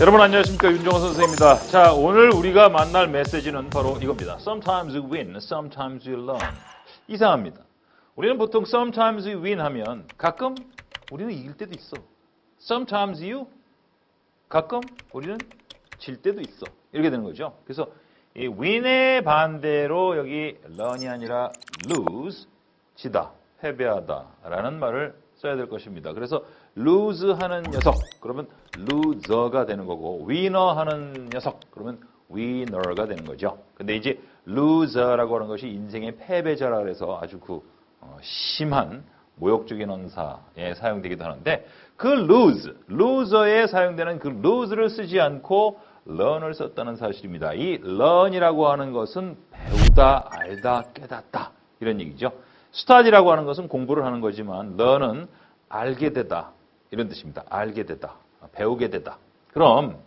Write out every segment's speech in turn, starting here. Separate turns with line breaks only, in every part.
여러분 안녕하십니까 윤정호 선생입니다. 자 오늘 우리가 만날 메시지는 바로 이겁니다. Sometimes you win, sometimes you learn. 이상합니다. 우리는 보통 sometimes you win 하면 가끔 우리는 이길 때도 있어. Sometimes you 가끔 우리는 질 때도 있어. 이렇게 되는 거죠. 그래서 이 win의 반대로 여기 learn이 아니라 lose, 지다, 패배하다라는 말을 써야 될 것입니다. 그래서 lose 하는 녀석, 그러면 loser가 되는 거고 winner 하는 녀석, 그러면 winner가 되는 거죠. 근데 이제 loser라고 하는 것이 인생의 패배자라 그래서 아주 그 어, 심한 모욕적인 언사에 사용되기도 하는데 그 lose, loser에 사용되는 그 lose를 쓰지 않고 learn을 썼다는 사실입니다. 이 learn이라고 하는 것은 배우다, 알다, 깨닫다 이런 얘기죠. Study라고 하는 것은 공부를 하는 거지만 learn은 알게 되다 이런 뜻입니다. 알게 되다, 배우게 되다. 그럼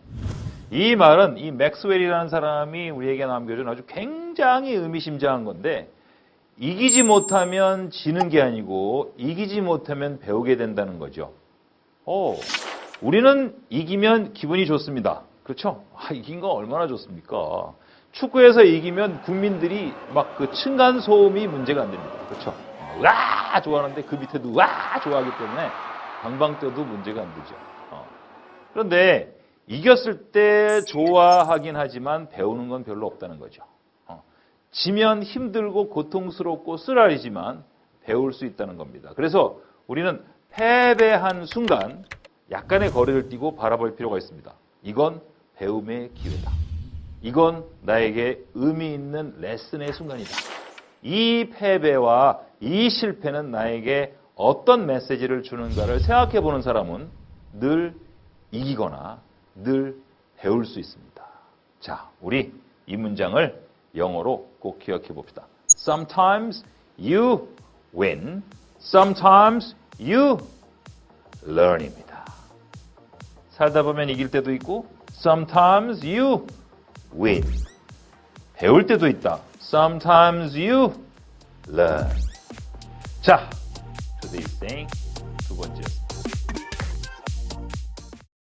이 말은 이 맥스웰이라는 사람이 우리에게 남겨준 아주 굉장히 의미심장한 건데 이기지 못하면 지는 게 아니고 이기지 못하면 배우게 된다는 거죠. 오, 우리는 이기면 기분이 좋습니다. 그렇죠? 아, 이긴 건 얼마나 좋습니까? 축구에서 이기면 국민들이 막 그 층간 소음이 문제가 안 됩니다. 그렇죠? 와 좋아하는데 그 밑에도 와 좋아하기 때문에 방방 떠도 문제가 안 되죠. 어. 그런데 이겼을 때 좋아하긴 하지만 배우는 건 별로 없다는 거죠. 어. 지면 힘들고 고통스럽고 쓰라리지만 배울 수 있다는 겁니다. 그래서 우리는 패배한 순간 약간의 거리를 띄고 바라볼 필요가 있습니다. 이건 배움의 기회다. 이건 나에게 의미 있는 레슨의 순간이다. 이 패배와 이 실패는 나에게 어떤 메시지를 주는가를 생각해 보는 사람은 늘 이기거나 늘 배울 수 있습니다. 자, 우리 이 문장을 영어로 꼭 기억해 봅시다. Sometimes you win, sometimes you learn입니다. 살다 보면 이길 때도 있고, sometimes you win. 배울 때도 있다. Sometimes you learn. 자, today's saying 두 번째.